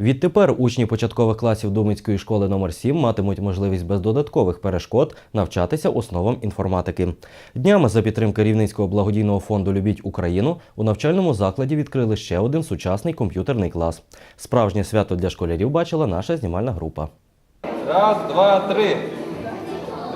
Відтепер учні початкових класів Думицької школи номер 7 матимуть можливість без додаткових перешкод навчатися основам інформатики. Днями за підтримки Рівненського благодійного фонду Любіть Україну у навчальному закладі відкрили ще один сучасний комп'ютерний клас. Справжнє свято для школярів бачила наша знімальна група. Раз, два, три.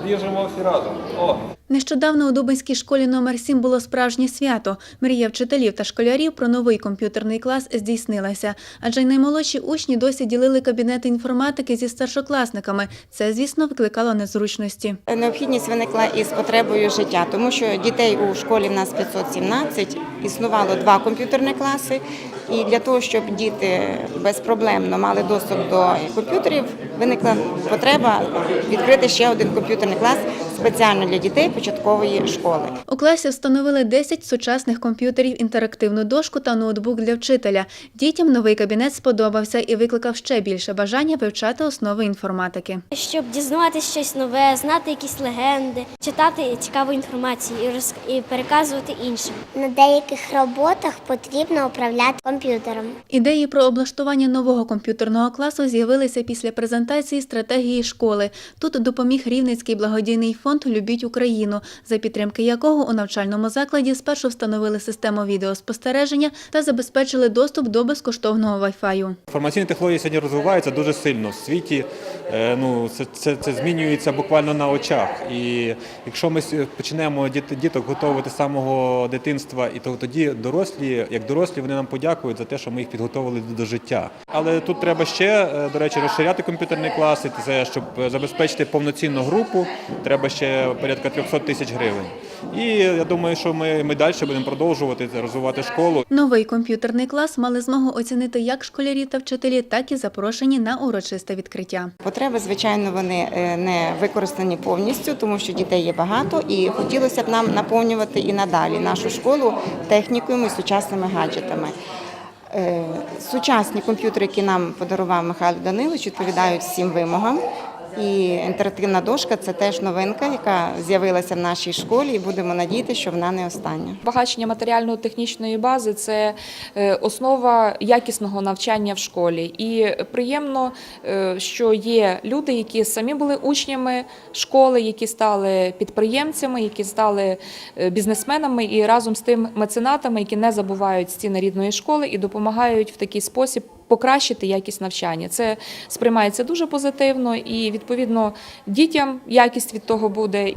Ріжемо всі разом. О. Нещодавно у Дубинській школі номер 7 було справжнє свято. Мрія вчителів та школярів про новий комп'ютерний клас здійснилася. Адже й наймолодші учні досі ділили кабінети інформатики зі старшокласниками. Це, звісно, викликало незручності. Необхідність виникла із потребою життя, тому що дітей у школі в нас 517, існувало два комп'ютерні класи. І для того, щоб діти безпроблемно мали доступ до комп'ютерів, виникла потреба відкрити ще один комп'ютерний клас спеціально для дітей початкової школи. У класі встановили 10 сучасних комп'ютерів, інтерактивну дошку та ноутбук для вчителя. Дітям новий кабінет сподобався і викликав ще більше бажання вивчати основи інформатики. щоб дізнаватися щось нове, знати якісь легенди, читати цікаву інформацію і роз... і переказувати іншим. На деяких роботах потрібно управляти комп'ютером. Ідеї про облаштування нового комп'ютерного класу з'явилися після презентації стратегії школи. Тут допоміг Рівненський благодійний фонд Любіть Україну, за підтримки якого у навчальному закладі спершу встановили систему відеоспостереження та забезпечили доступ до безкоштовного Wi-Fi. Інформаційні технології сьогодні розвиваються дуже сильно в світі. Е, Ну, це, це, це змінюється буквально на очах. І якщо ми почнемо діток готувати з самого дитинства, і то тоді дорослі, як дорослі, вони нам подякують за те, що ми їх підготовили до, життя. Але тут треба ще, е, до речі, розширяти комп'ютерний клас. І це щоб е, забезпечити повноцінну групу, треба ще порядка 300 тисяч гривень. І я думаю, що ми, ми далі будемо продовжувати розвивати школу. Новий комп'ютерний клас мали змогу оцінити як школярі та вчителі, так і запрошені на урочисте відкриття. Потреби, звичайно, вони е, не використані повністю, тому що дітей є багато, і хотілося б нам наповнювати і надалі нашу школу технікою і сучасними гаджетами. Е, Сучасні комп'ютери, які нам подарував Михайло Данилович, відповідають всім вимогам. І інтерактивна дошка це теж новинка, яка з'явилася в нашій школі, і будемо надіятися, що вона не остання. Збагачення матеріально-технічної бази це е, основа якісного навчання в школі. І приємно, е, що є люди, які самі були учнями школи, які стали підприємцями, які стали е, бізнесменами і разом з тим меценатами, які не забувають стіни рідної школи і допомагають в такий спосіб. Покращити якість навчання. Це сприймається дуже позитивно і відповідно дітям якість від того буде.